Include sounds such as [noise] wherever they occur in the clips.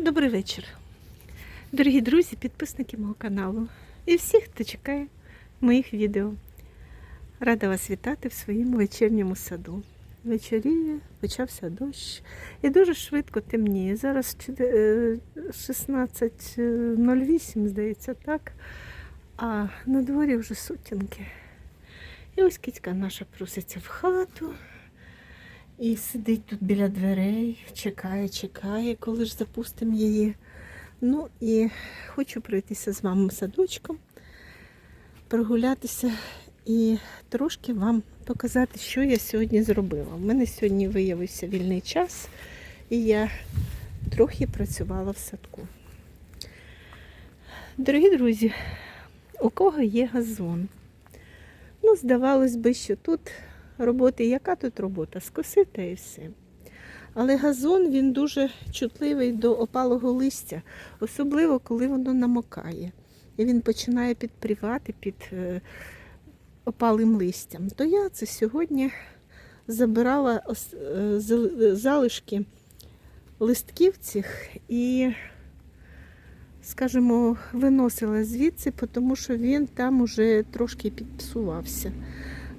Добрий вечір, дорогі друзі, підписники мого каналу і всіх, хто чекає моїх відео. Рада вас вітати в своєму вечірньому саду. Вечоріє, почався дощ і дуже швидко темніє. Зараз е, 16.08, здається, так. А на дворі вже сутінки. І ось кицька наша проситься в хату. І сидить тут біля дверей, чекає, чекає, коли ж запустимо її. Ну і хочу пройтися з вами садочком, прогулятися і трошки вам показати, що я сьогодні зробила. У мене сьогодні виявився вільний час, і я трохи працювала в садку. Дорогі друзі, у кого є газон? Ну, здавалось би, що тут роботи, яка тут робота? Скосити і все. Але газон він дуже чутливий до опалого листя, особливо коли воно намокає. І він починає підпрівати під е, опалим листям. То я це сьогодні забирала е, зал- залишки листків цих і, скажімо, виносила звідси, тому що він там уже трошки підпсувався.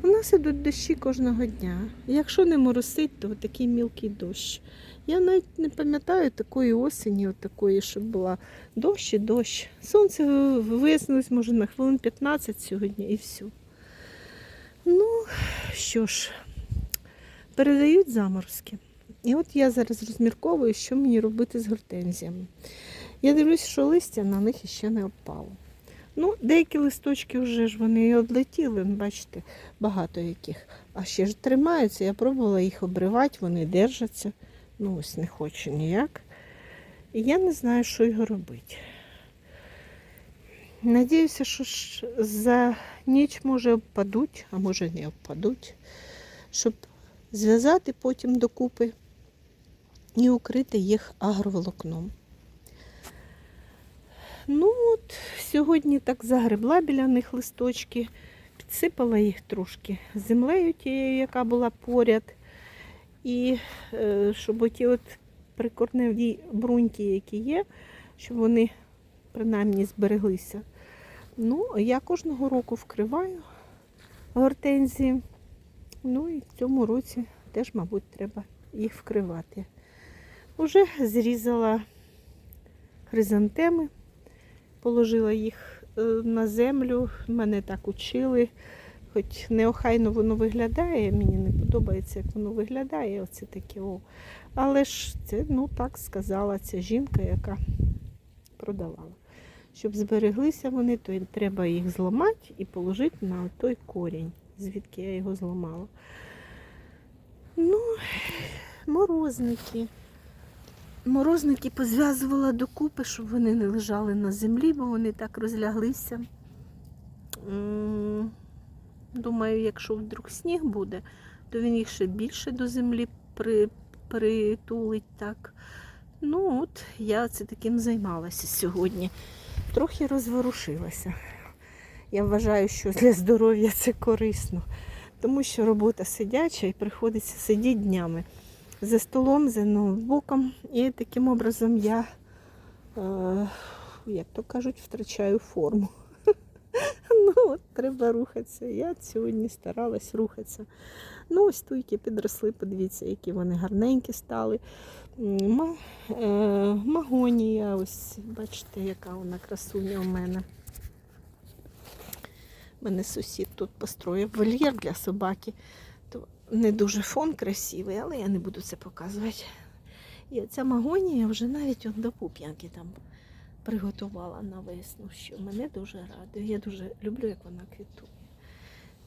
У нас ідуть дощі кожного дня. Якщо не моросить, то такий мілкий дощ. Я навіть не пам'ятаю такої осені, от такої, щоб була дощ і дощ. Сонце виснулось, може, на хвилин 15 сьогодні і все. Ну, що ж, передають заморозки. І от я зараз розмірковую, що мені робити з гортензіями. Я дивлюсь, що листя на них іще не опало. Ну, деякі листочки вже ж вони і одлетіли, бачите, багато яких. А ще ж тримаються. Я пробувала їх обривати, вони держаться. Ну, ось не хочу ніяк. І я не знаю, що його робити. Надіюся, що ж за ніч може впадуть, а може не впадуть, щоб зв'язати потім докупи і укрити їх агроволокном. Ну от, сьогодні так загребла біля них листочки, підсипала їх трошки землею тією, яка була поряд. І е, щоб оті от прикорневі бруньки, які є, щоб вони принаймні збереглися. Ну, я кожного року вкриваю гортензії. Ну і в цьому році теж, мабуть, треба їх вкривати. Уже зрізала хризантеми положила їх е, на землю. Мене так учили. Хоч неохайно воно виглядає, мені не подобається, як воно виглядає. Оце таке о. Але ж це, ну так сказала ця жінка, яка продавала. Щоб збереглися вони, то треба їх зламати і положити на той корінь, звідки я його зламала. Ну, морозники. Морозники позв'язувала докупи, щоб вони не лежали на землі, бо вони так розляглися. Думаю, якщо вдруг сніг буде, то він їх ще більше до землі при, притулить так. Ну от, я це таким займалася сьогодні. Трохи розворушилася. Я вважаю, що для здоров'я це корисно, тому що робота сидяча і приходиться сидіти днями за столом, за ноутбуком. І таким образом я, е, як то кажуть, втрачаю форму. [laughs] Ну, от треба рухатися. Я сьогодні старалась рухатися. Ну, ось туйки підросли, подивіться, які вони гарненькі стали. Е, магонія, ось, бачите, яка вона красуня у мене. У мене сусід тут построїв вольєр для собаки. Не дуже фон красивий, але я не буду це показувати. І оця магонія вже навіть от до пуп'янки там приготувала на весну, що мене дуже радує. Я дуже люблю, як вона квітує.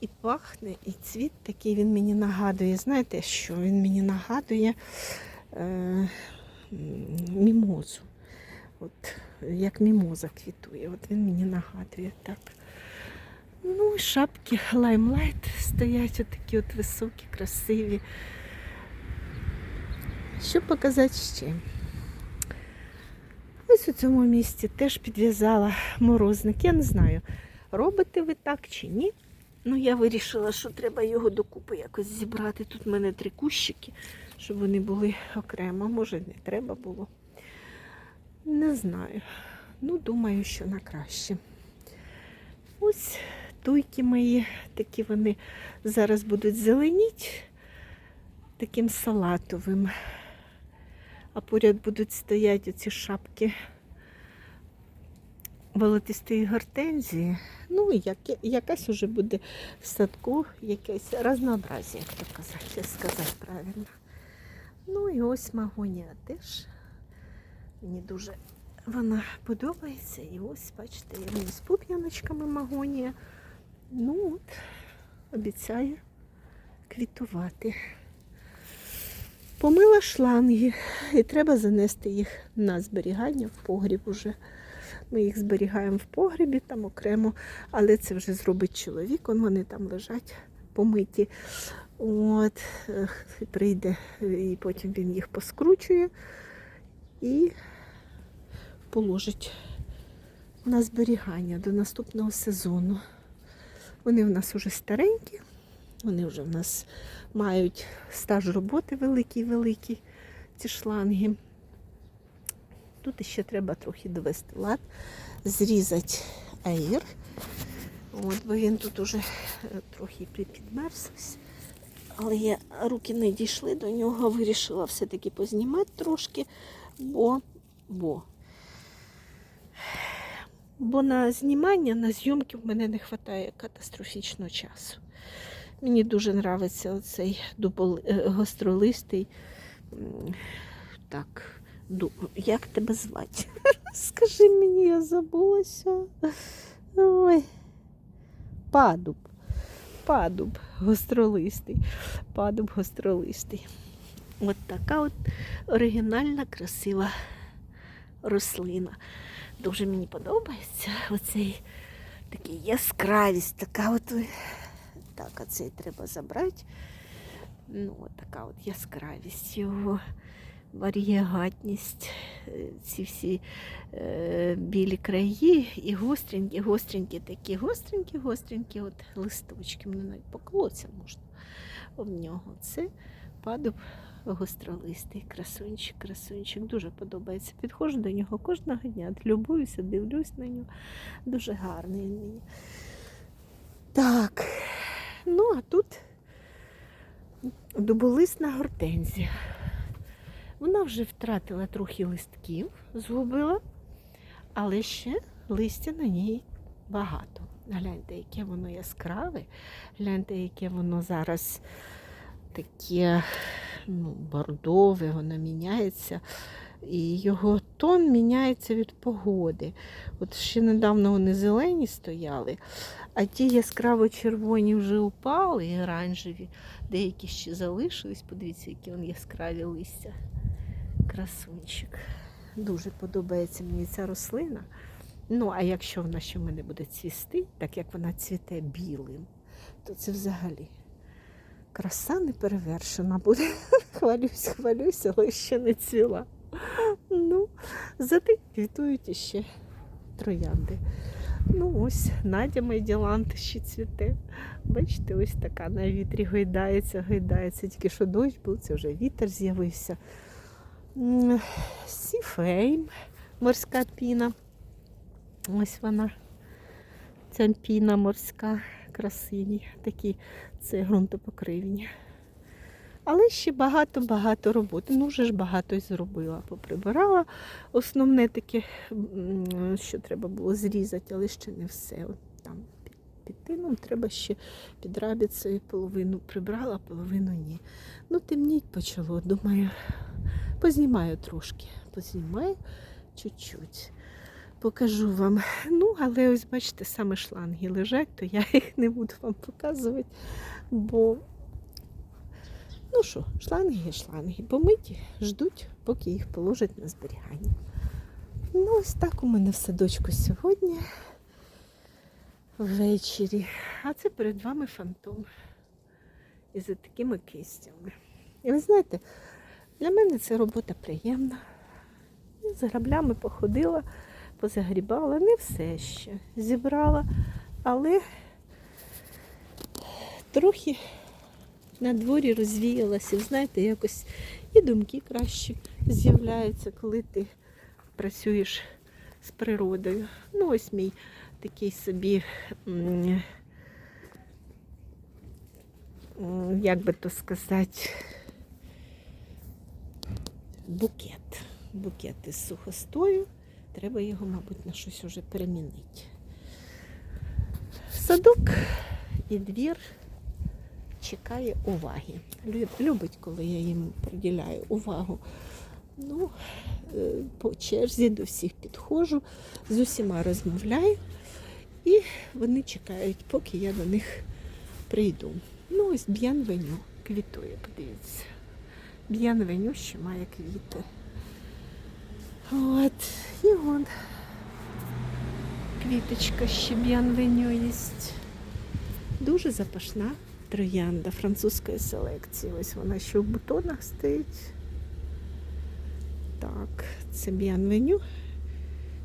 І пахне, і цвіт такий він мені нагадує. Знаєте що? Він мені нагадує е, мімозу. От, як мімоза квітує. От він мені нагадує так. Ну, і шапки лаймлайт стоять отакі от високі, красиві. Що показати ще? Ось у цьому місці теж підв'язала морозник. Я не знаю, робите ви так чи ні. Ну, я вирішила, що треба його докупи якось зібрати. Тут в мене три кущики, щоб вони були окремо. Може, не треба було. Не знаю. Ну, думаю, що на краще. Ось туйки мої, такі вони зараз будуть зеленіть таким салатовим. А поряд будуть стояти оці шапки волотистої гортензії. Ну, як, якась уже буде в садку, якесь разнообразие, як то казати, сказати правильно. Ну і ось магонія теж. Мені дуже вона подобається. І ось, бачите, я з пуп'яночками магонія. Ну от, обіцяє квітувати. Помила шланги і треба занести їх на зберігання в погріб уже. Ми їх зберігаємо в погрібі там окремо, але це вже зробить чоловік, он вони там лежать помиті. От, прийде і потім він їх поскручує і положить на зберігання до наступного сезону. Вони в нас вже старенькі, вони вже в нас мають стаж роботи великий-великий, ці шланги. Тут ще треба трохи довести лад, зрізати аїр. От, бо він тут уже е, трохи пі- підмерз. Але я руки не дійшли до нього, вирішила все-таки познімати трошки, бо, бо, бо на знімання, на зйомки в мене не вистачає катастрофічно часу. Мені дуже подобається оцей дубол, е, гостролистий. Так, ду, як тебе звати? [laughs] Скажи мені, я забулася. Ой. Падуб. Падуб гостролистий. Падуб гостролистий. От така от оригінальна, красива рослина. Дуже мені подобається оцей такий яскравість, така от. Так, а цей треба забрати. Ну, от така от яскравість його, варієгатність, е, ці всі е, білі краї і гостренькі, гостренькі такі, гостренькі, гостренькі от листочки. Мене навіть поколоться можна об нього. Це падуб гостролистий, красунчик, красунчик. Дуже подобається. Підходжу до нього кожного дня. Любуюся, дивлюсь на нього. Дуже гарний він мені. Так, ну а тут дуболисна гортензія. Вона вже втратила трохи листків, згубила, але ще листя на ній багато. Гляньте, яке воно яскраве, гляньте, яке воно зараз таке ну, бордове, воно міняється. І його тон міняється від погоди. От ще недавно вони зелені стояли, а ті яскраво червоні вже упали, і оранжеві, деякі ще залишились. Подивіться, які вони яскраві листя. Красунчик. Дуже подобається мені ця рослина. Ну, а якщо вона ще в мене буде цвісти, так як вона цвіте білим, то це взагалі краса неперевершена буде. [laughs] Хвалюсь, хвалюсь, але ще не цвіла. Ну, зате квітують іще троянди. Ну, ось Надя Майділант ще цвіте. Бачите, ось така на вітрі гойдається, гойдається. Тільки що дощ був, це вже вітер з'явився. Сіфейм, морська піна. Ось вона. Ця піна морська, красиві, такі це ґрунтопокривні. Але ще багато-багато роботи. Ну, вже ж багато й зробила. Поприбирала. Основне таке, що треба було зрізати, але ще не все. От там під, тином треба ще під рабіцею половину прибрала, половину ні. Ну, темніть почало. Думаю, познімаю трошки. Познімаю чуть-чуть. Покажу вам. Ну, але ось бачите, саме шланги лежать, то я їх не буду вам показувати, бо Ну що, шланги є шланги, помиті, ждуть, поки їх положать на зберігання. Ну, ось так у мене в садочку сьогодні ввечері. А це перед вами фантом із такими кистями. І ви знаєте, для мене це робота приємна. Я з граблями походила, позагрібала, не все ще зібрала, але трохи на дворі розвіялася. Знаєте, якось і думки краще з'являються, коли ти працюєш з природою. Ну, ось мій такий собі, як би то сказати, букет. Букет із сухостою. Треба його, мабуть, на щось уже перемінити. Садок і двір чекає уваги. Любить, коли я їм приділяю увагу. Ну, е, по черзі до всіх підходжу, з усіма розмовляю, і вони чекають, поки я до них прийду. Ну, ось б'янвеню квітує, подивіться. Б'янвеню ще має квіти. От, і от квіточка ще б'янвеню є. Дуже запашна троянда французької селекції. Ось вона ще в бутонах стоїть. Так, це б'янвеню.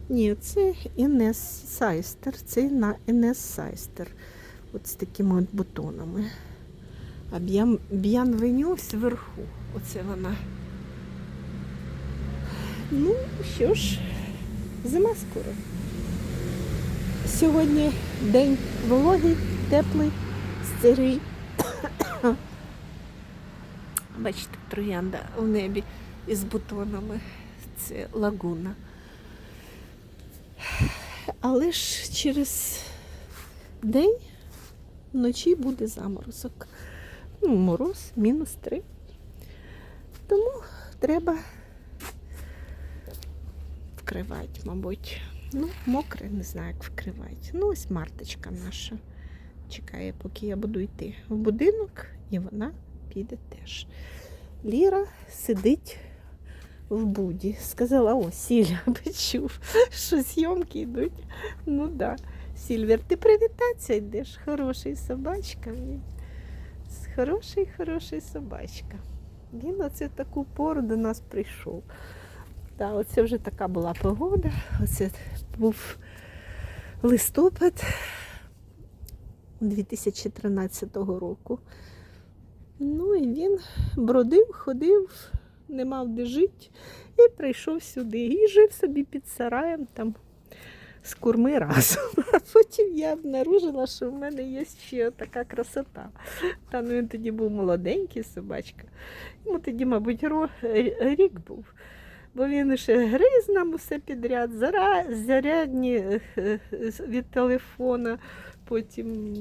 Ні, це Інес Сайстер. Це на Інес Сайстер. От з такими от бутонами. А б'ян- б'янвеню ось вверху. Оце вона. Ну, що ж, зима скоро. Сьогодні день вологий, теплий, сирий. [coughs] Бачите, троянда в небі із бутонами. Це лагуна. Але ж через день вночі буде заморозок. Ну, мороз мінус три. Тому треба вкривати, мабуть. Ну, мокре, не знаю, як вкривати. Ну, ось марточка наша. Чекає, поки я буду йти в будинок, і вона піде теж. Ліра сидить в буді. Сказала, о, Сільвia, [laughs] почув, що зйомки йдуть. Ну да. Сільвер, ти привітатися йдеш. Хороший собачка. Він. Хороший, хороший собачка. Він оце таку пору до нас прийшов. Да, оце вже така була погода. Оце був листопад 2013 року. Ну і він бродив, ходив, не мав де жити і прийшов сюди. І жив собі під сараєм там з курми разом. [laughs] А потім я обнаружила, що в мене є ще така красота. Та ну він тоді був молоденький собачка. Йому тоді, мабуть, рік був. Бо він ще гриз нам усе підряд, зарядні е, е, від телефона, потім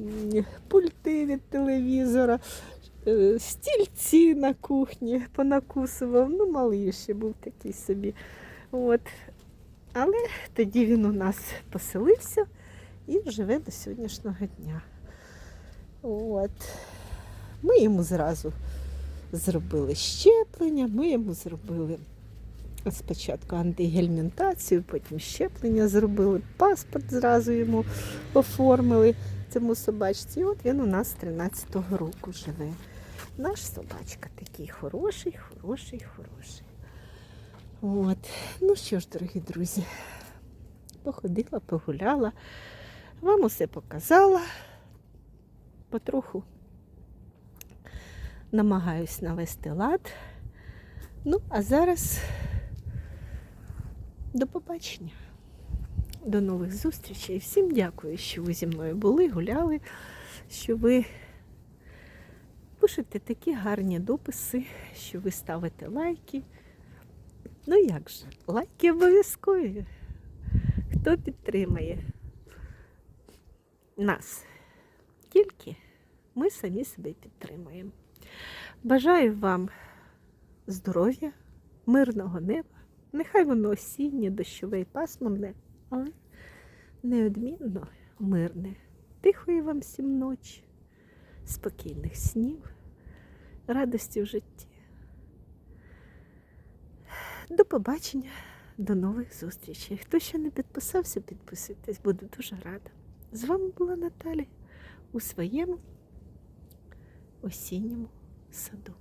пульти від телевізора, е, стільці на кухні понакусував. Ну, малий ще був такий собі. От. Але тоді він у нас поселився і живе до сьогоднішнього дня. От. Ми йому зразу зробили щеплення, ми йому зробили спочатку антигельмінтацію, потім щеплення зробили, паспорт зразу йому оформили цьому собачці. І от він у нас з 13-го року живе. Наш собачка такий хороший, хороший, хороший. От. Ну що ж, дорогі друзі, походила, погуляла, вам усе показала. Потроху намагаюсь навести лад. Ну, а зараз до побачення. До нових зустрічей. Всім дякую, що ви зі мною були, гуляли, що ви пишете такі гарні дописи, що ви ставите лайки. Ну як же, лайки обов'язкові. Хто підтримає нас? Тільки ми самі себе підтримуємо. Бажаю вам здоров'я, мирного неба. Нехай воно осіннє, дощове і пасмурне, але неодмінно мирне. Тихої вам всім ночі, спокійних снів, радості в житті. До побачення, до нових зустрічей. Хто ще не підписався, підписуйтесь, буду дуже рада. З вами була Наталя у своєму осінньому саду.